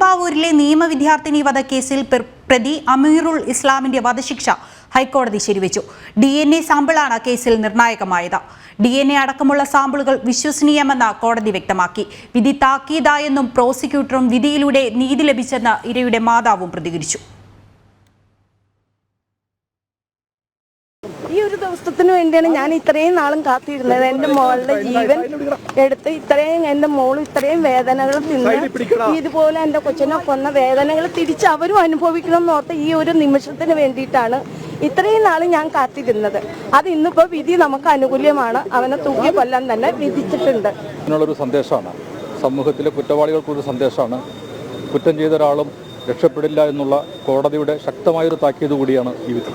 പെരുമ്പാവൂരിലെ നിയമ വിദ്യാർത്ഥിനി വധക്കേസിൽ പ്രതി അമീറുൽ ഇസ്ലാമിന്റെ വധശിക്ഷ ഹൈക്കോടതി ശരിവെച്ചു. ഡി എൻ എ സാമ്പിളാണ് കേസിൽ നിർണായകമായത്. ഡി എൻ എ അടക്കമുള്ള സാമ്പിളുകൾ വിശ്വസനീയമെന്ന് കോടതി വ്യക്തമാക്കി. വിധി താക്കീതായെന്നും പ്രോസിക്യൂട്ടറും വിധിയിലൂടെ നീതി ലഭിച്ചെന്ന് ഇരയുടെ മാതാവും പ്രതികരിച്ചു. ഈ ഒരു ദിവസത്തിന് വേണ്ടിയാണ് ഞാൻ ഇത്രയും നാളും കാത്തിരുന്നത്. എന്റെ മോളുടെ ജീവൻ എടുത്ത് ഇത്രയും എന്റെ മോൾ ഇത്രയും വേദനകൾ തിന്ന് ഇതുപോലെ എന്റെ കൊച്ചിനെ കൊന്ന വേദനകൾ തിരിച്ച് അവരും അനുഭവിക്കണം എന്ന് ഓർത്ത് ഈ ഒരു നിമിഷത്തിന് വേണ്ടിയിട്ടാണ് ഇത്രയും നാൾ ഞാൻ കാത്തിരുന്നത്. അത് ഇന്നിപ്പോ വിധി നമുക്ക് അനുകൂല്യമാണ്. അവനെ തൂക്കി കൊല്ലാൻ തന്നെ വിധിച്ചിട്ടുണ്ട്. ഇതിനുള്ളൊരു സന്ദേശമാണ്. സമൂഹത്തിലെ കുറ്റവാളികൾക്കൊരു സന്ദേശമാണ്. കുറ്റം ചെയ്ത ഒരാളും രക്ഷപ്പെടില്ല എന്നുള്ള കോടതിയുടെ ശക്തമായൊരു താക്കീത് കൂടിയാണ് ഈ വിധി.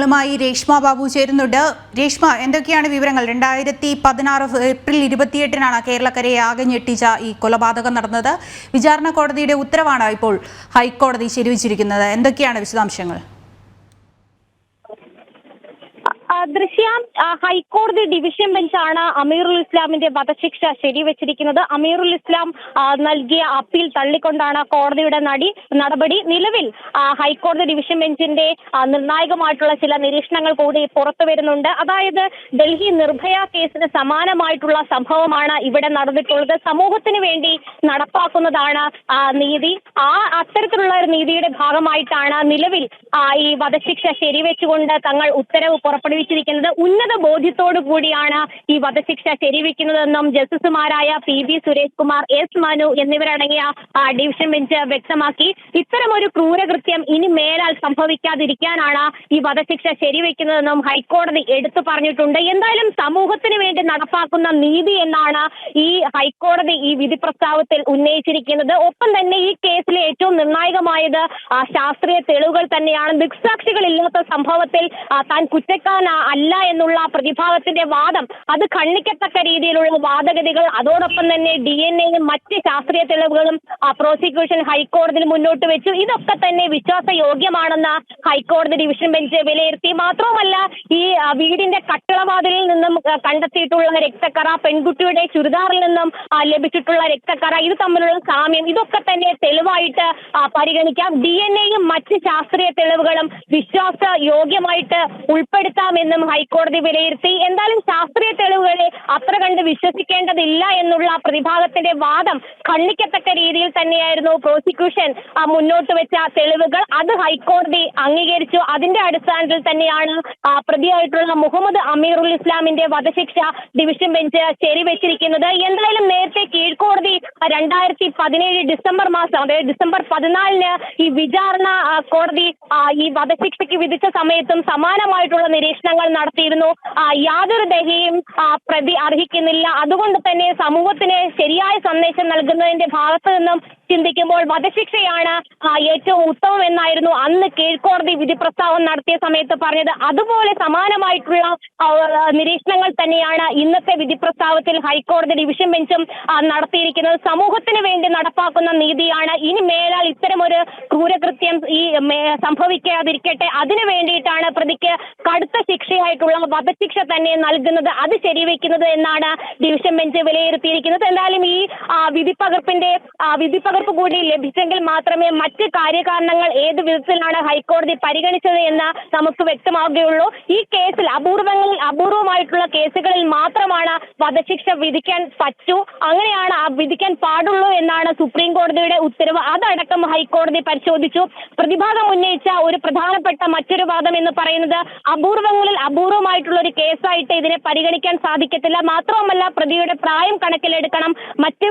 വിവരങ്ങളുമായി രേഷ്മ ബാബു ചേരുന്നുണ്ട്. രേഷ്മ എന്തൊക്കെയാണ് വിവരങ്ങൾ? രണ്ടായിരത്തി പതിനാറ് ഏപ്രിൽ ഇരുപത്തിയെട്ടിനാണ് കേരളക്കരയെ ആകെ ഞെട്ടിച്ച ഈ കൊലപാതകം നടന്നത്. വിചാരണ കോടതിയുടെ ഉത്തരവാണ് ഇപ്പോൾ ഹൈക്കോടതി ശരിവച്ചിരിക്കുന്നത്. എന്തൊക്കെയാണ് വിശദാംശങ്ങൾ? ദൃശ്യ ഹൈക്കോടതി ഡിവിഷൻ ബെഞ്ചാണ് അമീറുൽ ഇസ്ലാമിന്റെ വധശിക്ഷ ശരിവെച്ചിരിക്കുന്നത്. അമീറുൽ ഇസ്ലാം നൽകിയ അപ്പീൽ തള്ളിക്കൊണ്ടാണ് കോടതിയുടെ നടി നടപടി നിലവിൽ ഹൈക്കോടതി ഡിവിഷൻ ബെഞ്ചിന്റെ നിർണായകമായിട്ടുള്ള ചില നിരീക്ഷണങ്ങൾ കൂടി പുറത്തു വരുന്നുണ്ട്. അതായത് ഡൽഹി നിർഭയ കേസിന് സമാനമായിട്ടുള്ള സംഭവമാണ് ഇവിടെ നടന്നിട്ടുള്ളത്. സമൂഹത്തിന് വേണ്ടി നടപ്പാക്കുന്നതാണ് നീതി. ആ അത്തരത്തിലുള്ള ഒരു നീതിയുടെ ഭാഗമായിട്ടാണ് നിലവിൽ ഈ വധശിക്ഷ ശരിവെച്ചുകൊണ്ട് തങ്ങൾ ഉത്തരവ് പുറപ്പെടുവിച്ചിരിക്കുന്നത് ഉന്നത ബോധ്യത്തോടു കൂടിയാണ് ഈ വധശിക്ഷ ശരിവെക്കുന്നതെന്നും ജസ്റ്റിസുമാരായ P B Suresh Kumar S Manu എന്നിവരടങ്ങിയ ഡിവിഷൻ ബെഞ്ച് വ്യക്തമാക്കി. ഇത്തരമൊരു ക്രൂരകൃത്യം ഇനി മേലാൽ സംഭവിക്കാതിരിക്കാനാണ് ഈ വധശിക്ഷ ശരിവെക്കുന്നതെന്നും ഹൈക്കോടതി എടുത്തു പറഞ്ഞിട്ടുണ്ട്. എന്തായാലും സമൂഹത്തിന് വേണ്ടി നടപ്പാക്കുന്ന നീതി എന്നാണ് ഈ ഹൈക്കോടതി ഈ വിധി പ്രസ്താവത്തിൽ ഉന്നയിച്ചിരിക്കുന്നത്. ഒപ്പം തന്നെ ഈ കേസിലെ ഏറ്റവും നിർണായകമായത് ശാസ്ത്രീയ തെളിവുകൾ തന്നെയാണ്. ദൃക്സാക്ഷികളില്ലാത്ത സംഭവത്തിൽ താൻ കുറ്റക്കാരൻ അല്ല എന്നുള്ള പ്രതിഭാഗത്തിന്റെ വാദം അത് ഖണ്ഡിക്കത്തക്ക രീതിയിലുള്ള വാദഗതികൾ അതോടൊപ്പം തന്നെ ഡി എൻ എയും മറ്റ് ശാസ്ത്രീയ തെളിവുകളും പ്രോസിക്യൂഷൻ ഹൈക്കോടതിയിൽ മുന്നോട്ട് വെച്ചു. ഇതൊക്കെ തന്നെ വിശ്വാസയോഗ്യമാണെന്ന് ഹൈക്കോടതി ഡിവിഷൻ ബെഞ്ച് വിലയിരുത്തി. മാത്രവുമല്ല ഈ വീടിന്റെ കട്ടിളവാതിലിൽ നിന്നും കണ്ടെത്തിയിട്ടുള്ള രക്തക്കറ പെൺകുട്ടിയുടെ ചുരിദാറിൽ നിന്നും ലഭിച്ചിട്ടുള്ള രക്തക്കറ ഇത് തമ്മിലുള്ള സാമ്യം ഇതൊക്കെ തന്നെ തെളിവായിട്ട് പരിഗണിക്കാം. ഡി എൻ എയും മറ്റ് ശാസ്ത്രീയ തെളിവുകളും വിശ്വാസ യോഗ്യമായിട്ട് ഉൾപ്പെടുത്താമെന്നും ഹൈക്കോടതി വിലയിരുത്തി എന്തായാലും ശാസ്ത്രീയ തെളിവുകളെ അത്ര കണ്ട് വിശ്വസിക്കേണ്ടതില്ല എന്നുള്ള പ്രതിഭാഗത്തിന്റെ വാദം ഖണ്ഡിക്കത്തക്ക രീതിയിൽ തന്നെയായിരുന്നു പ്രോസിക്യൂഷൻ മുന്നോട്ട് വെച്ച തെളിവുകൾ. അത് ഹൈക്കോടതി അംഗീകരിച്ചു. അതിന്റെ അടിസ്ഥാനത്തിൽ തന്നെയാണ് പ്രതിയായിട്ടുള്ള മുഹമ്മദ് അമീറുൽ ഇസ്ലാമിന്റെ വധശിക്ഷ ഡിവിഷൻ ബെഞ്ച് ശരിവെച്ചിരിക്കുന്നത്. എന്തായാലും നേരത്തെ കീഴ്ക്കോടതി രണ്ടായിരത്തി പതിനേഴ് ഡിസംബർ മാസം അതായത് ഡിസംബർ പതിനാലിന് ഈ വിചാരണ കോടതി ഈ വധശിക്ഷയ്ക്ക് വിധിച്ച സമയത്തും സമാനമായിട്ടുള്ള നിരീക്ഷണങ്ങൾ നടത്തിയിരുന്നു. യാതൊരു ദഹയും പ്രതി അർഹിക്കുന്നില്ല. അതുകൊണ്ട് തന്നെ സമൂഹത്തിന് ശരിയായ സന്ദേശം നൽകുന്നതിന്റെ ഭാഗത്ത് നിന്നും ചിന്തിക്കുമ്പോൾ വധശിക്ഷയാണ് ഏറ്റവും ഉത്തമം എന്നായിരുന്നു അന്ന് കീഴ്ക്കോടതി വിധി പ്രസ്താവം നടത്തിയ സമയത്ത് പറഞ്ഞത്. അതുപോലെ സമാനമായിട്ടുള്ള നിരീക്ഷണങ്ങൾ തന്നെയാണ് ഇന്നത്തെ വിധി പ്രസ്താവത്തിൽ ഹൈക്കോടതി ഡിവിഷൻ ബെഞ്ചും നടത്തിയിരിക്കുന്നത്. സമൂഹത്തിന് വേണ്ടി നടപ്പാക്കുന്ന നീതിയാണ്. ഇനി മേലാൽ ഇത്തരമൊരു ക്രൂരകൃത്യം ഈ സംഭവിക്കാതിരിക്കട്ടെ. അതിനു വേണ്ടിയിട്ടാണ് പ്രതിക്ക് കടുത്ത ശിക്ഷയായിട്ടുള്ള വധശിക്ഷ തന്നെ നൽകുന്നത്. അത് ശരിവെക്കുന്നത് എന്നാണ് ഡിവിഷൻ ബെഞ്ച് വിലയിരുത്തിയിരിക്കുന്നത്. എന്തായാലും ഈ വിധി വിധിപ്പകർപ്പിന്റെ വിധി വിധിപ്പകർപ്പ് കൂടി ലഭിച്ചെങ്കിൽ മാത്രമേ മറ്റ് കാര്യകാരണങ്ങൾ ഏത് വിധത്തിലാണ് ഹൈക്കോടതി പരിഗണിച്ചത് എന്ന് നമുക്ക് വ്യക്തമാവുകയുള്ളൂ. ഈ കേസിൽ അപൂർവങ്ങളിൽ അപൂർവമായിട്ടുള്ള കേസുകളിൽ മാത്രമാണ് വധശിക്ഷ വിധിക്കാൻ പറ്റൂ. അങ്ങനെയാണ് ആ വിധിക്കാൻ പാടുള്ളൂ എന്നാണ് സുപ്രീം കോടതിയുടെ ഉത്തരവ്. അതടക്കം ഹൈക്കോടതി പരിശോധിച്ചു. പ്രതിഭാഗം ഉന്നയിച്ച ഒരു പ്രധാനപ്പെട്ട മറ്റൊരു വാദം എന്ന് പറയുന്നത് അപൂർവങ്ങളിൽ അപൂർവമായിട്ടുള്ള ഒരു കേസായിട്ട് ഇതിനെ പരിഗണിക്കാൻ സാധിക്കത്തില്ല. മാത്രവുമല്ല പ്രതിയുടെ പ്രായം കണക്കിലെടുക്കണം. മറ്റ്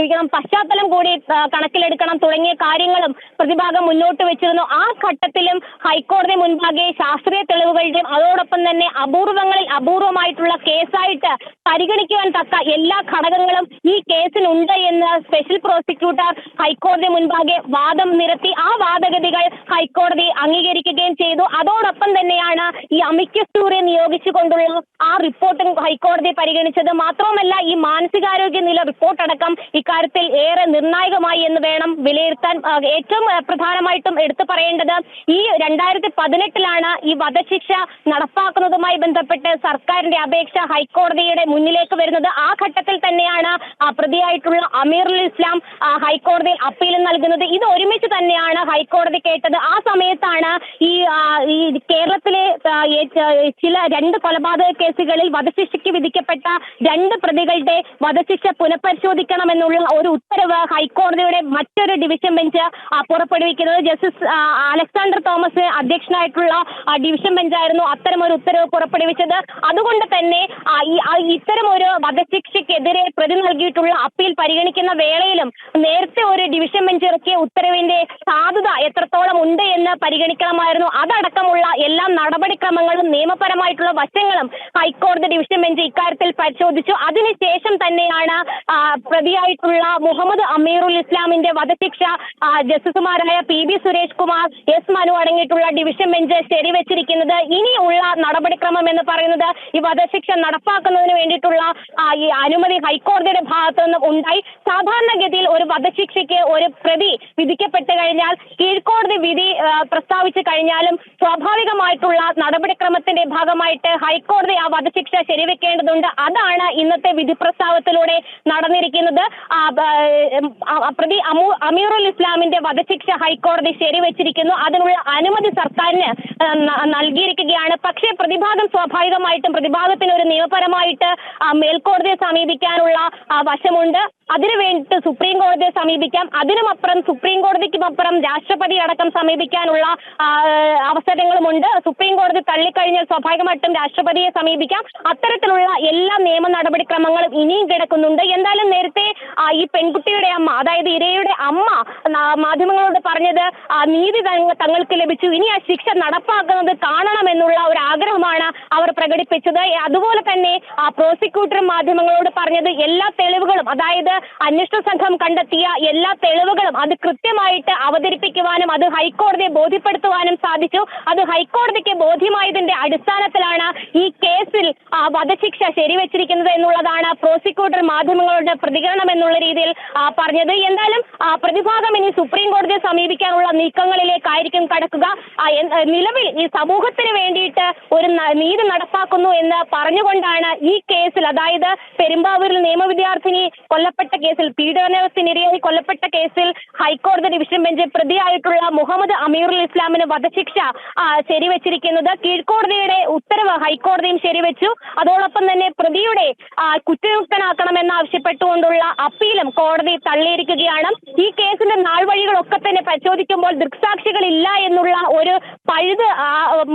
ക്ഷമിക്കണം പശ്ചാത്തലം കൂടി കണക്കിലെടുക്കണം. തുടങ്ങിയ കാര്യങ്ങളും പ്രതിഭാഗം മുന്നോട്ട് വെച്ചിരുന്നു. ആ ഘട്ടത്തിലും ഹൈക്കോടതി മുൻപാകെ ശാസ്ത്രീയ തെളിവുകളുടെയും അതോടൊപ്പം തന്നെ അപൂർവങ്ങളിൽ അപൂർവമായിട്ടുള്ള കേസായിട്ട് പരിഗണിക്കുവാൻ തക്ക എല്ലാ ഘടകങ്ങളും ഈ കേസിനുണ്ട് എന്ന് സ്പെഷ്യൽ പ്രോസിക്യൂട്ടർ ഹൈക്കോടതി മുൻപാകെ വാദം നിരത്തി ആ വാദഗതികൾ ഹൈക്കോടതി അംഗീകരിക്കുകയും ചെയ്തു. അതോടൊപ്പം തന്നെയാണ് ഈ അമിക്കസ്റ്റൂറെ നിയോഗിച്ചുകൊണ്ടുള്ള ആ റിപ്പോർട്ടും ഹൈക്കോടതി പരിഗണിച്ചത്. മാത്രവുമല്ല ഈ മാനസികാരോഗ്യ നില റിപ്പോർട്ട് അടക്കം ഇക്കാര്യത്തിൽ ഏറെ നിർണായകമായി എന്ന് വേണം വിലയിരുത്താൻ ഏറ്റവും പ്രധാനമായിട്ടും എടുത്തു പറയേണ്ടത് ഈ രണ്ടായിരത്തി പതിനെട്ടിലാണ് ഈ വധശിക്ഷ നടപ്പാക്കുന്നതുമായി ബന്ധപ്പെട്ട് സർക്കാരിന്റെ അപേക്ഷ ഹൈക്കോടതിയുടെ മുന്നിലേക്ക് വരുന്നത്. ആ ഘട്ടത്തിൽ തന്നെയാണ് പ്രതിയായിട്ടുള്ള അമീറുൽ ഇസ്ലാം ഹൈക്കോടതിയിൽ അപ്പീൽ നൽകുന്നത്. ഇത് ഒരുമിച്ച് തന്നെയാണ് ഹൈക്കോടതി കേട്ടത്. ആ സമയത്താണ് ഈ ഈ കേരളത്തിലെ ചില രണ്ട് കൊലപാതക കേസുകളിൽ വധശിക്ഷയ്ക്ക് വിധിക്കപ്പെട്ട രണ്ട് പ്രതികളുടെ വധശിക്ഷ പുനഃപരിശോധിക്കണമെന്നുള്ള ഒരു ഉത്തരവ് ഹൈക്കോടതിയുടെ മറ്റൊരു ഡിവിഷൻ ബെഞ്ച് പുറപ്പെടുവിക്കുന്നത്. ജസ്റ്റിസ് അലക്സാണ്ടർ തോമസ് അധ്യക്ഷനായിട്ടുള്ള ഡിവിഷൻ ബെഞ്ചായിരുന്നു അത്തരമൊരു ഉത്തരവ് പുറപ്പെടുവിച്ചത്. അതുകൊണ്ട് തന്നെ ഇത്തരം ഒരു വധശിക്ഷയ്ക്കെതിരെ പ്രതി നൽകിയിട്ടുള്ള അപ്പീൽ പരിഗണിക്കുന്ന വേളയിലും നേരത്തെ ഒരു ഡിവിഷൻ ബെഞ്ച് ഇറക്കിയ ഉത്തരവിന്റെ സാധുത എത്രത്തോളം ഉണ്ട് എന്ന് പരിഗണിക്കണമായിരുന്നു. അതടക്കമുള്ള എല്ലാ നടപടിക്രമങ്ങളും നിയമപരമായിട്ടുള്ള വശങ്ങളും ഹൈക്കോടതി ഡിവിഷൻ ബെഞ്ച് ഇക്കാര്യത്തിൽ പരിശോധിച്ചു. അതിനുശേഷം തന്നെയാണ് ആ, പ്രതിയായിട്ടുള്ള മുഹമ്മദ് അമീറുൽ ഇസ്ലാമിന്റെ വധശിക്ഷ ജസ്റ്റിസുമാരായ P B Suresh Kumar S Manu അടങ്ങിയിട്ടുള്ള ഡിവിഷൻ ബെഞ്ച് ശരിവെച്ചിരിക്കുന്നത്. ഇനിയുള്ള നടപടിക്രമം എന്ന് പറയുന്നത് ഈ വധശിക്ഷ നടപ്പാക്കുന്നതിന് വേണ്ടിയിട്ടുള്ള ഈ അനുമതി ഹൈക്കോടതിയുടെ ഭാഗത്തു നിന്നും ഉണ്ടായി. സാധാരണഗതിയിൽ ഒരു വധശിക്ഷയ്ക്ക് ഒരു പ്രതി വിധിക്കപ്പെട്ട് കഴിഞ്ഞാൽ കീഴ്ക്കോടതി വിധി പ്രസ്താവിച്ചു കഴിഞ്ഞാലും സ്വാഭാവികമായിട്ടുള്ള നടപടിക്രമത്തിന്റെ ഭാഗമായിട്ട് ഹൈക്കോടതി ആ വധശിക്ഷ ശരിവെക്കേണ്ടതുണ്ട്. അതാണ് ഇന്നത്തെ വിധി പ്രസ്താവത്തിലൂടെ നടന്നിരിക്കുന്നത്. പ്രതി അമു- അമീറുൽ ഇസ്ലാമിന്റെ വധശിക്ഷ ഹൈക്കോടതി ശരിവെച്ചിരിക്കുന്നു. അതിനുള്ള അനുമതി സർക്കാരിന് നൽകിയിരിക്കുകയാണ്. പക്ഷേ പ്രതിഭാഗം സ്വാഭാവികമായിട്ടും പ്രതിഭാഗത്തിന് ഒരു നിയമപരമായിട്ട് മേൽക്കോടതിയെ സമീപിക്കാനുള്ള വശമുണ്ട്. അതിനു വേണ്ടിയിട്ട് സുപ്രീം കോടതിയെ സമീപിക്കാം. അതിനുമപ്പുറം സുപ്രീം കോടതിക്കുമപ്പുറം രാഷ്ട്രപതി അടക്കം സമീപിക്കാനുള്ള അവസരങ്ങളുമുണ്ട്. സുപ്രീം കോടതി തള്ളിക്കഴിഞ്ഞാൽ സ്വാഭാവികമായിട്ടും രാഷ്ട്രപതിയെ സമീപിക്കാം. അത്തരത്തിലുള്ള എല്ലാ നിയമ നടപടിക്രമങ്ങളും ഇനിയും കിടക്കുന്നുണ്ട്. എന്തായാലും നേരത്തെ ഈ പെൺകുട്ടിയുടെ അമ്മ അതായത് ഇരയുടെ അമ്മ മാധ്യമങ്ങളോട് പറഞ്ഞത് നീതി തങ്ങ- തങ്ങൾക്ക് ലഭിച്ചു. ഇനി ആ ശിക്ഷ നടപ്പാക്കുന്നത് കാണണമെന്നുള്ള ഒരു ആഗ്രഹമാണ് അവർ പ്രകടിപ്പിച്ചത്. അതുപോലെ തന്നെ പ്രോസിക്യൂട്ടർ മാധ്യമങ്ങളോട് പറഞ്ഞത് എല്ലാ തെളിവുകളും അതായത് അന്വേഷണ സംഘം കണ്ടെത്തിയ എല്ലാ തെളിവുകളും അത് കൃത്യമായിട്ട് അവതരിപ്പിക്കുവാനും അത് ഹൈക്കോടതിയെ ബോധ്യപ്പെടുത്തുവാനും സാധിച്ചു. അത് ഹൈക്കോടതിക്ക് ബോധ്യമായതിന്റെ അടിസ്ഥാനത്തിലാണ് ഈ കേസിൽ വധശിക്ഷ ശരിവെച്ചിരിക്കുന്നത് എന്നുള്ളതാണ് പ്രോസിക്യൂട്ടർ മാധ്യമങ്ങളുടെ പ്രതികരണം എന്നുള്ള രീതിയിൽ പറഞ്ഞത്. എന്തായാലും പ്രതിഭാഗം ഇനി സുപ്രീം കോടതിയെ സമീപിക്കാനുള്ള നീക്കങ്ങളിലേക്കായിരിക്കും കടക്കുക. നിലവിൽ ഈ സമൂഹത്തിന് വേണ്ടിയിട്ട് ഒരു നീതി നടപ്പാക്കുന്നു എന്ന് പറഞ്ഞുകൊണ്ടാണ് ഈ കേസിൽ അതായത് പെരുമ്പാവൂരിൽ നിയമവിദ്യാർത്ഥിനി കൊല്ലപ്പെട്ട കേസിൽ പീഡനത്തിനിരയായി കൊല്ലപ്പെട്ട കേസിൽ ഹൈക്കോടതി ഡിവിഷൻ ബെഞ്ച് പ്രതിയായിട്ടുള്ള മുഹമ്മദ് അമീറുൽ ഇസ്ലാമിന് വധശിക്ഷ ശരിവച്ചിരിക്കുന്നത്. കീഴ്ക്കോടതിയുടെ ഉത്തരവ് ഹൈക്കോടതിയും ശരിവെച്ചു. അതോടൊപ്പം തന്നെ പ്രതിയുടെ കുറ്റയുക്തനാക്കണമെന്ന് ആവശ്യപ്പെട്ടുകൊണ്ടുള്ള അപ്പീലും കോടതി തള്ളിയിരിക്കുകയാണ്. ഈ കേസിന്റെ നാൾവഴികളൊക്കെ തന്നെ പരിശോധിക്കുമ്പോൾ ദൃക്സാക്ഷികളില്ല എന്നുള്ള ഒരു പഴുത്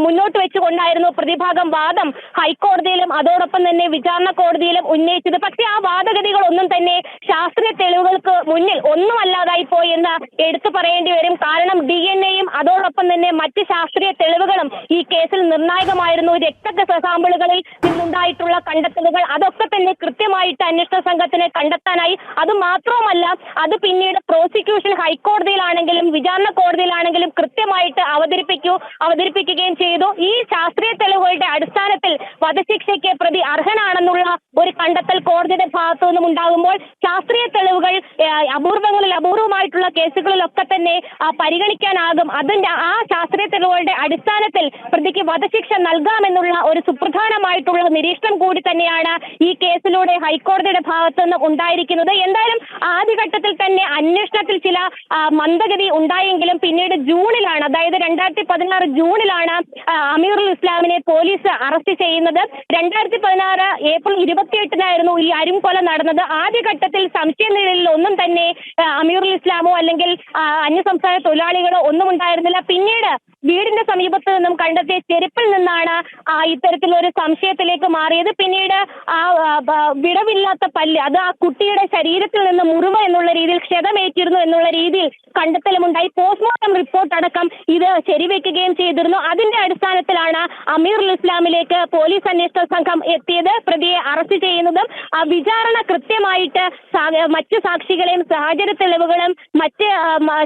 മുന്നോട്ട് വെച്ചുകൊണ്ടായിരുന്നു പ്രതിഭാഗം വാദം ഹൈക്കോടതിയിലും അതോടൊപ്പം തന്നെ വിചാരണ കോടതിയിലും ഉന്നയിച്ചത്. പക്ഷേ ആ വാദഗതികളൊന്നും തന്നെ ശാസ്ത്രീയ തെളിവുകൾക്ക് മുന്നിൽ ഒന്നുമല്ലാതായി പോയി എന്ന് എടുത്തു പറയേണ്ടി വരും. കാരണം ഡി എൻ എയും അതോടൊപ്പം തന്നെ മറ്റ് ശാസ്ത്രീയ തെളിവുകളും ഈ കേസിൽ നിർണായകമായിരുന്നു. രക്ത സാമ്പിളുകളിൽ നിന്നുണ്ടായിട്ടുള്ള കണ്ടെത്തലുകൾ അതൊക്കെ തന്നെ കൃത്യമായിട്ട് അന്വേഷണ സംഘത്തിന് കണ്ടെത്താനായി. അത് മാത്രവുമല്ല അത് പിന്നീട് പ്രോസിക്യൂഷൻ ഹൈക്കോടതിയിലാണെങ്കിലും വിചാരണ കോടതിയിലാണെങ്കിലും കൃത്യമായിട്ട് അവതരിപ്പിക്കൂ അവതരിപ്പിക്കുകയും ചെയ്തു. ഈ ശാസ്ത്രീയ തെളിവുകളുടെ അടിസ്ഥാനത്തിൽ വധശിക്ഷയ്ക്ക് പ്രതി അർഹനാണെന്നുള്ള ഒരു കണ്ടെത്തൽ കോടതിയുടെ ഭാഗത്തു നിന്നും ഉണ്ടാകുമ്പോൾ ശാസ്ത്രീയ തെളിവുകൾ അപൂർവങ്ങളിൽ അപൂർവമായിട്ടുള്ള കേസുകളിലൊക്കെ തന്നെ പരിഗണിക്കാനാകും. അതിന്റെ ആ ശാസ്ത്രീയ തെളിവുകളുടെ അടിസ്ഥാനത്തിൽ പ്രതിക്ക് വധശിക്ഷ നൽകാമെന്നുള്ള ഒരു സുപ്രധാനമായിട്ടുള്ള നിരീക്ഷണം കൂടി തന്നെയാണ് ഈ കേസിലൂടെ ഹൈക്കോടതിയുടെ ഭാഗത്തു നിന്ന് ഉണ്ടായിരിക്കുന്നത്. എന്തായാലും ആദ്യഘട്ടത്തിൽ തന്നെ അന്വേഷണത്തിൽ ചില മന്ദഗതി ഉണ്ടായെങ്കിലും പിന്നീട് ജൂണിലാണ് അതായത് രണ്ടായിരത്തി പതിനാറ് ജൂണിലാണ് അമീറുൽ ഇസ്ലാമിനെ പോലീസ് അറസ്റ്റ് ചെയ്യുന്നത്. രണ്ടായിരത്തി പതിനാറ് ഏപ്രിൽ ഇരുപത്തിയെട്ടിനായിരുന്നു ഈ അരുംകൊല നടന്നത്. ആദ്യഘട്ടത്തിൽ സംശയനിഴലിൽ ഒന്നും തന്നെ അമീറുൽ ഇസ്ലാമോ അല്ലെങ്കിൽ അന്യസംസ്ഥാന തൊഴിലാളികളോ ഒന്നും ഉണ്ടായിരുന്നില്ല. പിന്നീട് വീടിന്റെ സമീപത്ത് നിന്നും കണ്ടെത്തിയ ചെരുപ്പിൽ നിന്നാണ് ഇത്തരത്തിലൊരു സംശയത്തിലേക്ക് മാറിയത്. പിന്നീട് ആ വിടവില്ലാത്ത പല്ല് അത് ആ കുട്ടിയുടെ ശരീരത്തിൽ നിന്ന് മുറിവ് എന്നുള്ള രീതിയിൽ ക്ഷതമേറ്റിരുന്നു എന്നുള്ള രീതിയിൽ കണ്ടെത്തലുമുണ്ടായി. പോസ്റ്റ്മോർട്ടം റിപ്പോർട്ട് അടക്കം ഇത് ശരിവെക്കുകയും ചെയ്തിരുന്നു. അതിന്റെ അടിസ്ഥാനത്തിലാണ് അമീറുൽ ഇസ്ലാമിലേക്ക് പോലീസ് അന്വേഷണ സംഘം എത്തിയത്. പ്രതിയെ അറസ്റ്റ് ചെയ്യുന്നതും ആ വിചാരണ കൃത്യമായിട്ട് മറ്റ് സാക്ഷികളെയും സാഹചര്യ തെളിവുകളും മറ്റ്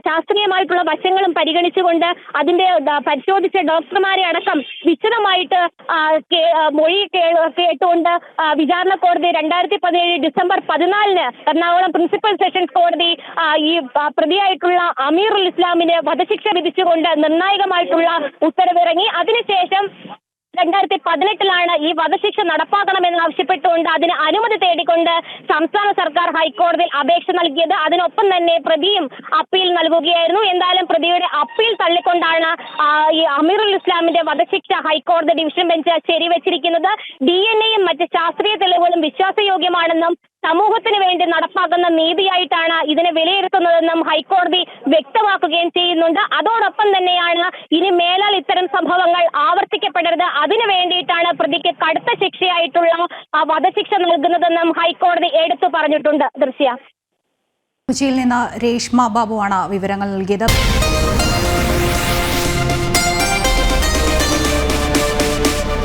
ശാസ്ത്രീയമായിട്ടുള്ള വശങ്ങളും പരിഗണിച്ചുകൊണ്ട് അതിന്റെ പരിശോധിച്ച ഡോക്ടർമാരെ അടക്കം വിശദമായിട്ട് മൊഴി കേട്ടുകൊണ്ട് വിചാരണ കോടതി രണ്ടായിരത്തി പതിനേഴ് ഡിസംബർ പതിനാലിന് എറണാകുളം പ്രിൻസിപ്പൽ സെഷൻസ് കോടതി ഈ പ്രതിയായിട്ടുള്ള അമീറുൽ ഇസ്ലാമിന് വധശിക്ഷ വിധിച്ചുകൊണ്ട് നിർണായകമായിട്ടുള്ള ഉത്തരവിറങ്ങി. അതിനുശേഷം രണ്ടായിരത്തി പതിനെട്ടിലാണ് ഈ വധശിക്ഷ നടപ്പാക്കണമെന്ന് ആവശ്യപ്പെട്ടുകൊണ്ട് അതിന് അനുമതി തേടിക്കൊണ്ട് സംസ്ഥാന സർക്കാർ ഹൈക്കോടതിയിൽ അപേക്ഷ നൽകിയത്. അതിനൊപ്പം തന്നെ പ്രതിയും അപ്പീൽ നൽകുകയായിരുന്നു. എന്തായാലും പ്രതിയുടെ അപ്പീൽ തള്ളിക്കൊണ്ടാണ് ഈ അമീറുൽ ഇസ്ലാമിന്റെ വധശിക്ഷ ഹൈക്കോടതി ഡിവിഷൻ ബെഞ്ച് ശരിവെച്ചിരിക്കുന്നത്. ഡി എൻ എയും മറ്റ് ശാസ്ത്രീയ തെളിവുകളും വിശ്വാസയോഗ്യമാണെന്നും സമൂഹത്തിന് വേണ്ടി നടപ്പാക്കുന്ന നീതിയായിട്ടാണ് ഇതിനെ വിലയിരുത്തുന്നതെന്നും ഹൈക്കോടതി വ്യക്തമാക്കുകയും ചെയ്യുന്നുണ്ട്. അതോടൊപ്പം തന്നെയാണ് ഇനി മേലാൽ ഇത്തരം സംഭവങ്ങൾ ആവർത്തിക്കപ്പെടരുത്. അതിനു വേണ്ടിയിട്ടാണ് പ്രതിക്ക് കടുത്ത ശിക്ഷയായിട്ടുള്ള വധശിക്ഷ നൽകുന്നതെന്നും ഹൈക്കോടതി എടുത്തു പറഞ്ഞിട്ടുണ്ട്. ദൃശ്യ. കൊച്ചിയിൽ നിന്ന് രേഷ്മ ബാബുവാണ് വിവരങ്ങൾ നൽകിയത്.